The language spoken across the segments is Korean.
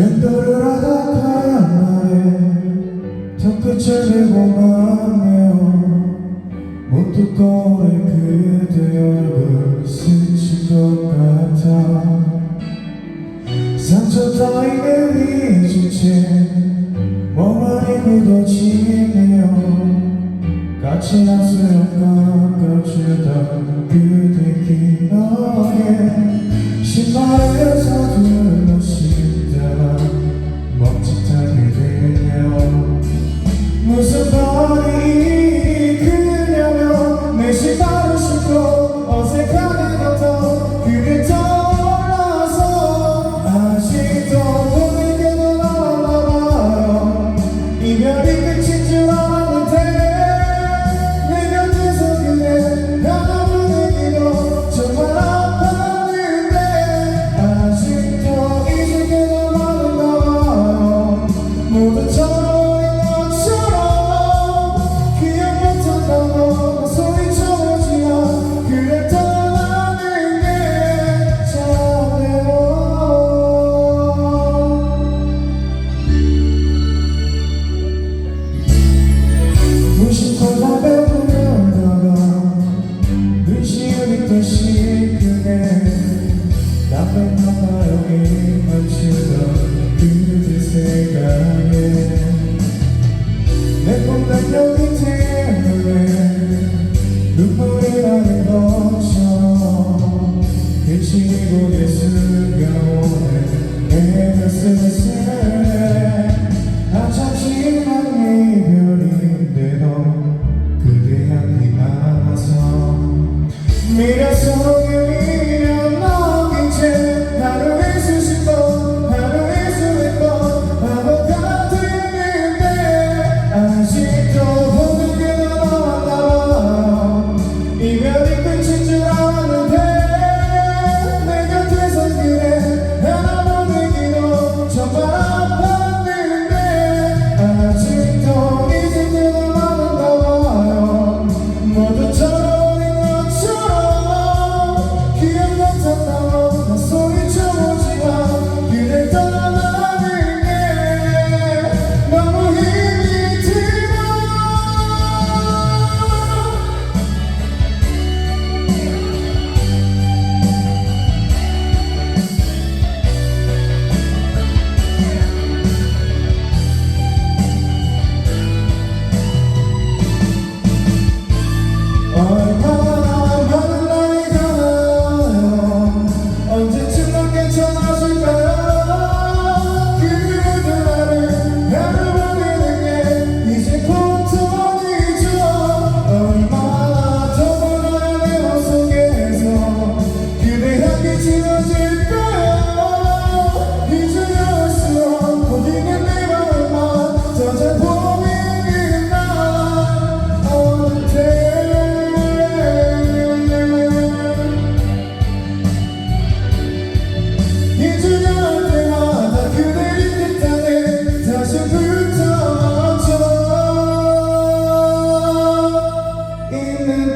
왼별을 아닥하얀 날에 턱끝을 들고 맘에요 못듣거린 그대 얼굴 스친 것 같아. 상처 따위 내비진 채몸 안에 굳어지네요 까칠한 수염 깎아주던 그대 길 남은 하나 여기 걸치다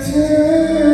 take